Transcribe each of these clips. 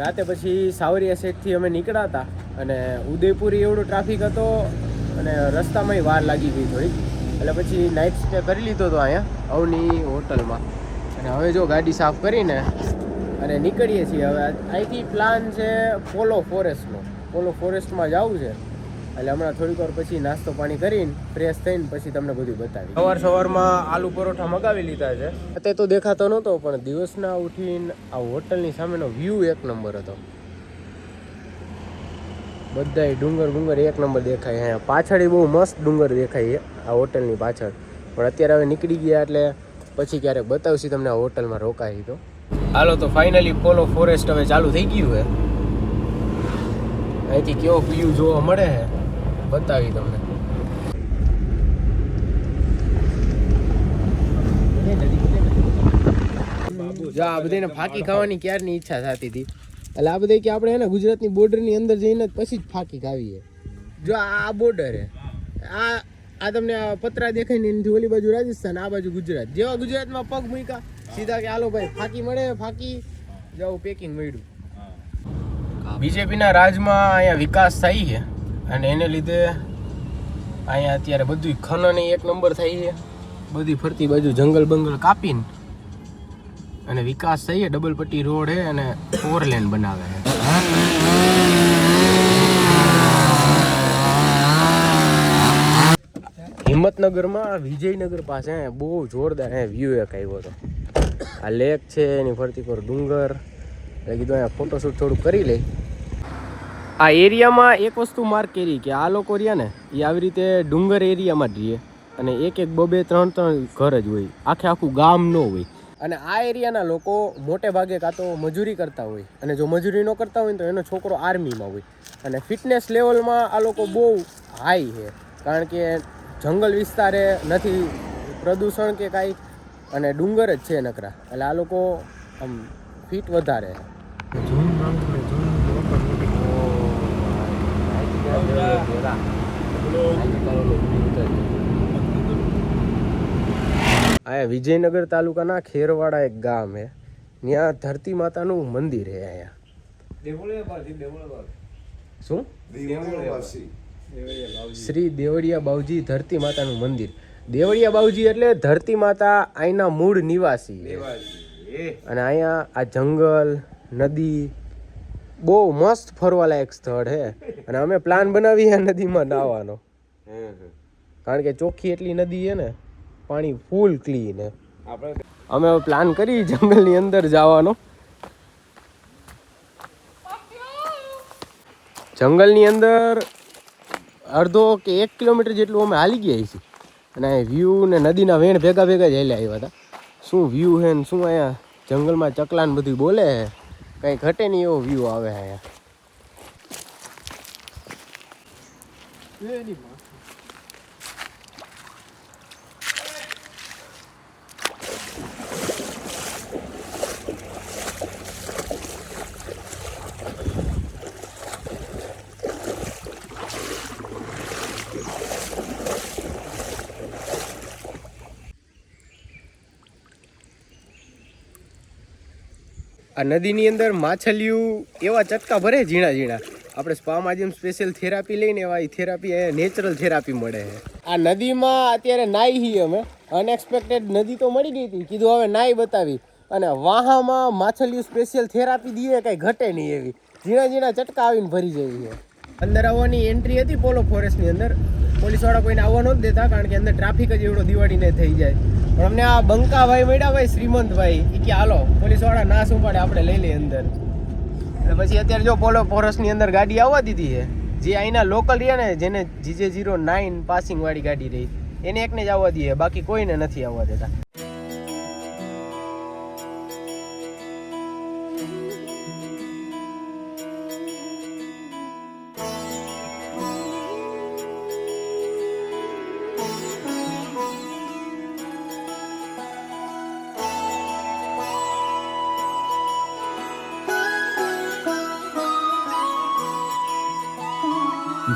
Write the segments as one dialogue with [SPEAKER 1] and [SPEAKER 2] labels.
[SPEAKER 1] રાતે પછી સાવરિયા સેટથી અમે નીકળ્યા હતા અને ઉદયપુરી એવડો ટ્રાફિક હતો અને રસ્તામાંય વાર લાગી ગઈ થોડી એટલે પછી નાઇટ સ્ટે કરી લીધો હતો અહીંયા, અવની હોટલમાં. અને હવે જો ગાડી સાફ કરીને અને નીકળીએ છીએ. હવે અહીંથી પ્લાન છે પોલો ફોરેસ્ટનો પોલો ફોરેસ્ટમાં જવું છે. એટલે હમણાં થોડીક વાર પછી નાસ્તો પાણી કરીને ફ્રેશ થઈને પછી તમને બધું બતાવી સવાર સવારમાં આલુ પરોઠા મગાવી લીધા છે. અત્યારે તો દેખાતો નહોતો પણ દિવસના ઉઠીને આ હોટલની સામેનો વ્યૂ એક નંબર હતો. બધાય ડુંગર ડુંગર એક નંબર દેખાય. અહીંયા પાછળ બહુ મસ્ત ડુંગર દેખાય છે આ હોટલની પાછળ. પણ અત્યારે હવે નીકળી ગયા એટલે પછી ક્યારેક બતાવશું તમને આ હોટલમાં રોકાઈ તો. હાલો તો ફાઇનલી પોલો ફોરેસ્ટ હવે ચાલુ થઈ ગયું છે. અહીંથી કેવો વ્યૂ જોવા મળે છે? બતાવી તમને. જો આ બધાને ફાકી ખાવાની ક્યારની ઈચ્છા થતી હતી? એટલે આ બધા કે આપણે એને ગુજરાતની બોર્ડરની અંદર જઈને પછી જ ફાકી ખાવીએ. જો આ બોર્ડર હે. આ આ તમને પતરા દેખાય ને ઓલી બાજુ રાજસ્થાન, આ બાજુ ગુજરાત. જેવા ગુજરાતમાં પગ મૂક્યા, સીધા કે, હાલો ભાઈ, ફાકી મળે, ફાકી. જાવ પેકિંગ મળ્યું. બીજેપીના રાજમાં અહીંયા વિકાસ થઈ છે. અને એને લીધે અહીંયા અત્યારે બધું ખનન એક નંબર થઈ છે. બધી ફરતી બાજુ જંગલ બંગલ કાપીને અને વિકાસ થઈ છે ડબલ પટ્ટી રોડ છે અને ફોર લેન બનાવે છે હિંમતનગરમાં વિજયનગર પાસે બહુ જોરદાર હે વ્યૂ એક આવ્યો હતો આ લેક છે, એની ફરતી પર ડુંગર. એટલે કીધું અહીંયા ફોટોશૂટ થોડું કરી લઈ આ એરિયામાં એક વસ્તુ માર્ક કરી કે આ લોકો રહ્યા ને, એ આવી રીતે ડુંગર એરિયામાં જ રહીએ. અને એક એક બબે ત્રણ ત્રણ ઘર જ હોય. આખે આખું ગામ ન હોય. અને આ એરિયાના લોકો મોટે ભાગે કાં તો મજૂરી કરતા હોય. અને જો મજૂરી ન કરતા હોય તો એનો છોકરો આર્મીમાં હોય. અને ફિટનેસ લેવલમાં આ લોકો બહુ હાઈ છે. કારણ કે જંગલ વિસ્તારે નથી પ્રદૂષણ કે કાંઈ. અને ડુંગર જ છે નકરા. એટલે આ લોકો આમ ફિટ વધારે આ વિજયનગર તાલુકાના ખેરવાડા એક ગામ હે. ત્યાં ધરતી માતાનું મંદિર હે અહીંયા. શું? શ્રી દેવળિયા બાવજી ધરતી માતાનું મંદિર. દેવળિયા બાવજી એટલે ધરતી માતા અહીંના મૂળ નિવાસી અને અહીંયા આ જંગલ નદી બહુ મસ્ત ફરવાલાયક સ્થળ હે. અને અમે પ્લાન બનાવીએ નદીમાં નાહવાનો. કારણ કે ચોખ્ખી એટલી નદી છે ને, પાણી ફૂલ ક્લીન આપણે અમે પ્લાન કરી જંગલની અંદર જવાનો. જંગલની અંદર અડધો કે એક કિલોમીટર જેટલું અમે હાલી ગયા છીએ. અને વ્યૂ ને નદીના વેણ ભેગા ભેગા જ હાલ્યા આવ્યા હતા. શું વ્યૂ છે ને શું અહીંયા જંગલમાં ચકલાન બધું બોલે કંઈ ઘટે નહીં એવો વ્યૂ આવે અહીંયા. આ નદીની અંદર માછલીઓ એવા ચટકા ભરે ઝીણા ઝીણા. આપણે સ્પામાં જેમ સ્પેશિયલ થેરાપી લઈને એવા એ થેરાપી નેચરલ થેરાપી મળે છે. આ નદીમાં અત્યારે નાહી અમે. અનએક્સપેક્ટેડ નદી તો મળી ગઈ હતી. કીધું હવે નાહી બતાવી. અને વાહામાં માછલીઓ સ્પેશિયલ થેરાપી દઈએ કાંઈ ઘટે નહીં એવી. ઝીણા ઝીણા ચટકા આવીને ભરી જવી છે અંદર આવવાની એન્ટ્રી હતી પોલો ફોરેસ્ટની અંદર. પોલીસવાળા કોઈને આવવા નહોતા દેતા, કારણ કે અંદર ટ્રાફિક જ એવડો દિવાળીને થઈ જાય. પણ અમને આ બંકાભાઈ મળ્યા ભાઈ શ્રીમંતભાઈ એ કે હાલો, પોલીસવાળા ના શું પાડે આપણે લઈ લઈએ અંદર. એટલે પછી અત્યારે જો પોલો પોરસની અંદર ગાડી આવવા દીધી છે, જે અહીંના લોકલ રહ્યા ને, જેને જીજે જીરો નાઇન પાસિંગવાળી ગાડી રહી, એને એકને જ આવવા દઈએ બાકી કોઈને નથી આવવા દેતા.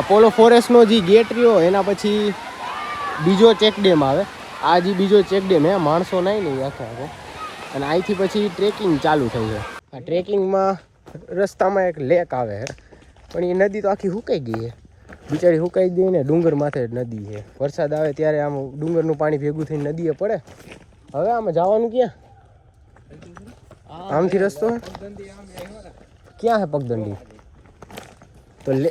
[SPEAKER 1] અપોલો ફોરેસ્ટનો જે ગેટ રહ્યો, એના પછી બીજો ચેક ડેમ આવે. આ જે બીજો ચેક ડેમ હે માણસો નહીં નહીં આખે આખો. અને અહીંથી પછી ટ્રેકિંગ ચાલુ થઈ છે આ ટ્રેકિંગમાં રસ્તામાં એક લેક આવે છે પણ એ નદી તો આખી સુકાઈ ગઈ છે બિચારી સુકાઈ ગઈ ને ડુંગર માથે નદી છે વરસાદ આવે ત્યારે આમ ડુંગરનું પાણી ભેગું થઈને નદીએ પડે. હવે આમાં જવાનું ક્યાં? આમથી રસ્તો ક્યાં છે પગદંડી? તો લે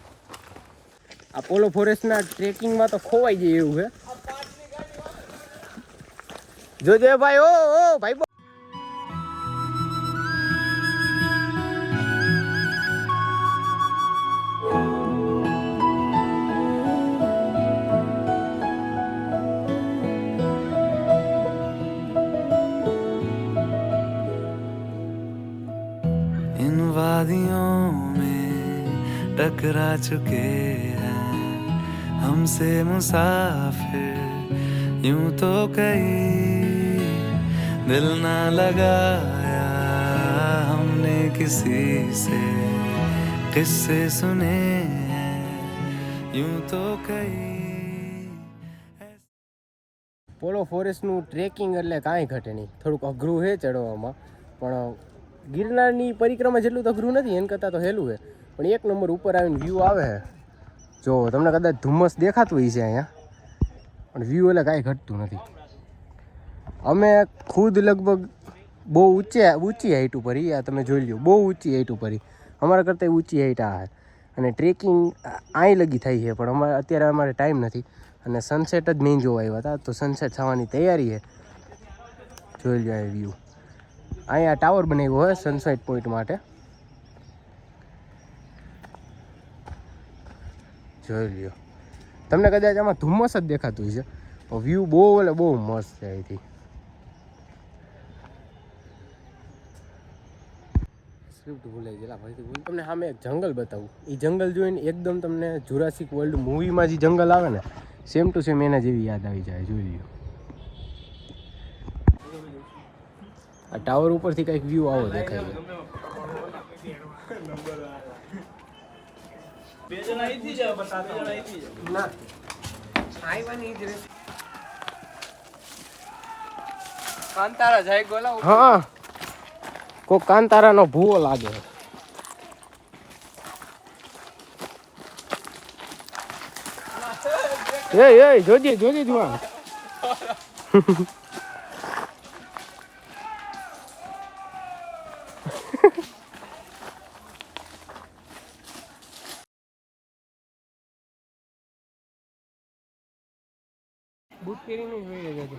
[SPEAKER 1] અપોલો ફોરેસ્ટના ટ્રેકિંગમાં તો ખોવાઈ જાય એવું છે જોજે ભાઈ ઓ ઓ ભાઈ બો-
[SPEAKER 2] इन वादियों में टकरा चुके हैं हमसे मुसाफिर यूं तो कहीं दिल ना लगाया हमने किसी से किस्से सुने हैं यूं तो कहीं
[SPEAKER 1] પોલો ફોરેસ્ટનું ટ્રેકિંગ એટલે કાંઈ ઘટે નહીં થોડુંક અઘરું છે ચડવામાં પણ ગિરનારની પરિક્રમા જેટલું તો અઘરું નથી એના કરતાં તો હેલું છે પણ એક નંબર ઉપર આવીને વ્યૂ આવે છે જો, તમને કદાચ ધુમ્મસ દેખાતું હોય છે અહીંયા, પણ વ્યૂ એટલે કાંઈ ઘટતું નથી. અમે ખુદ લગભગ બહુ ઊંચે ઊંચી હાઈટ ઉપર આ તમે જોઈ લો બહુ ઊંચી હાઈટ ઉપર. અમારા કરતાં ઊંચી હાઈટ આ અને ટ્રેકિંગ અહીં લગી થાય છે પણ અમારે, અત્યારે અમારે ટાઈમ નથી. અને સનસેટ જ મેઇન જોવા આવ્યા હતા, તો સનસેટ થવાની તૈયારી છે જોઈ લો વ્યૂ અહીંયા ટાવર બનાવ્યો હોય સનસેટ પોઈન્ટ માટે. જોઈ લ્યો. તમને કદાચ આમાં ધુમ્મસ જ દેખાતું છે વ્યૂ બહુ એટલે બહુ મસ્ત છે અહીંથી. સ્ક્રિપ્ટ ભૂલાઈ ગયેલા ભાઈ તમને સામે એક જંગલ બતાવું. એ જંગલ જોઈને એકદમ તમને જુરાસિક વર્લ્ડ મૂવીમાં જે જંગલ આવે ને સેમ ટુ સેમ એના જેવી યાદ આવી જાય, જોઈ લ્યો. આ ટાવર ઉપરથી કંઈક વ્યૂ આવો દેખાય છે.
[SPEAKER 3] બે જણા અહીંથી જ બતા બે જણા અહીંથી જ
[SPEAKER 1] ના. આવ્યા જ
[SPEAKER 3] કાંતારા જાય ગોલા
[SPEAKER 1] હા. કોઈ કાંતારાનો ભૂવો લાગે. એ એ જોજે જોજે જુઆ. બૂટ પહેરીને જોઈ લેજો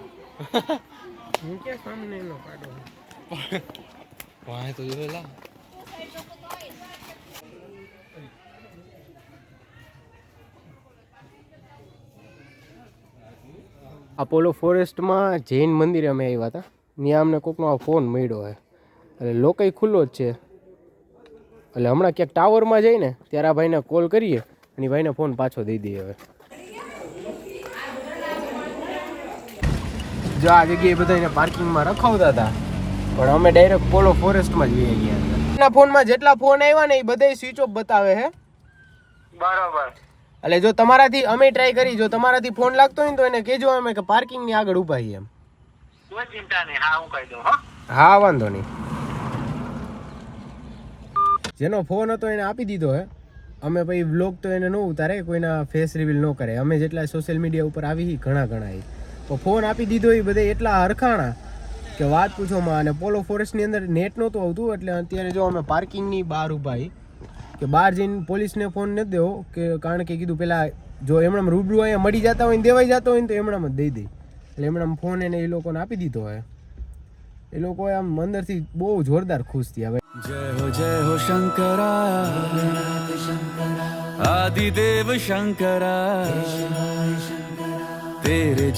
[SPEAKER 1] હું ક્યાં સામને એનો પાડો
[SPEAKER 3] વાંહે તો જોયેલા
[SPEAKER 1] અપોલો ફોરેસ્ટમાં જૈન મંદિરે અમે આવ્યા હતા. ત્યાં અમને કોકનો આ ફોન મળ્યો છે. એટલે લોકય ખુલ્લો જ છે. એટલે હમણાં ક્યાંક ટાવરમાં જઈને ત્યારે આ ભાઈને કોલ કરીએ અને ભાઈને ફોન પાછો દઈ દઈએ હવે. જો આ જગ્યાએ બધા એને પાર્કિંગમાં રખાવતા હતા. પણ અમે ડાયરેક્ટ પોલો ફોરેસ્ટમાં જ જઈ ગયા એના ફોનમાં જેટલા ફોન આવ્યા ને એ બધા સ્વિચ ઓફ બતાવે છે
[SPEAKER 4] બરાબર.
[SPEAKER 1] એટલે જો તમારાથી અમે ટ્રાય કરી જો તમારાથી ફોન લાગતો હોય ને તો એને કહેજો અમે કે પાર્કિંગની આગળ ઊભા છીએ એમ.
[SPEAKER 4] કોઈ ચિંતા નહીં હા હું કહી દઉં હા.
[SPEAKER 1] હા વાંધો નહીં. જેનો ફોન હતો એને આપી દીધો હે. અમે પછી બ્લોગ તો એને ન ઉતારે કોઈના ફેસ રિવીલ ન કરે. અમે જેટલા સોશિયલ મીડિયા ઉપર આવી ઘણા ઘણા ફોન આપી દીધો એ બધા એટલા હરખાણા કે વાત પૂછોમાં અને પોલો ફોરેસ્ટની અંદર નેટ નહોતું આવતું એટલે અત્યારે જો અમે પાર્કિંગની બહાર ઊભા કે બહાર જઈને પોલીસને ફોન ન દેવો કે કારણ કે કીધું પેલા જો એમણે રૂબરૂ અહીંયા મળી જતા હોય ને દેવાઈ જતા હોય ને તો એમણે દઈ દે. એટલે એમણે ફોન એને એ લોકોને આપી દીધો હોય. એ લોકો આમ અંદરથી બહુ જોરદાર ખુશ થયા
[SPEAKER 2] હવે જય હો જય હો શંકરા. આદિદેવ શંકરા. તેરે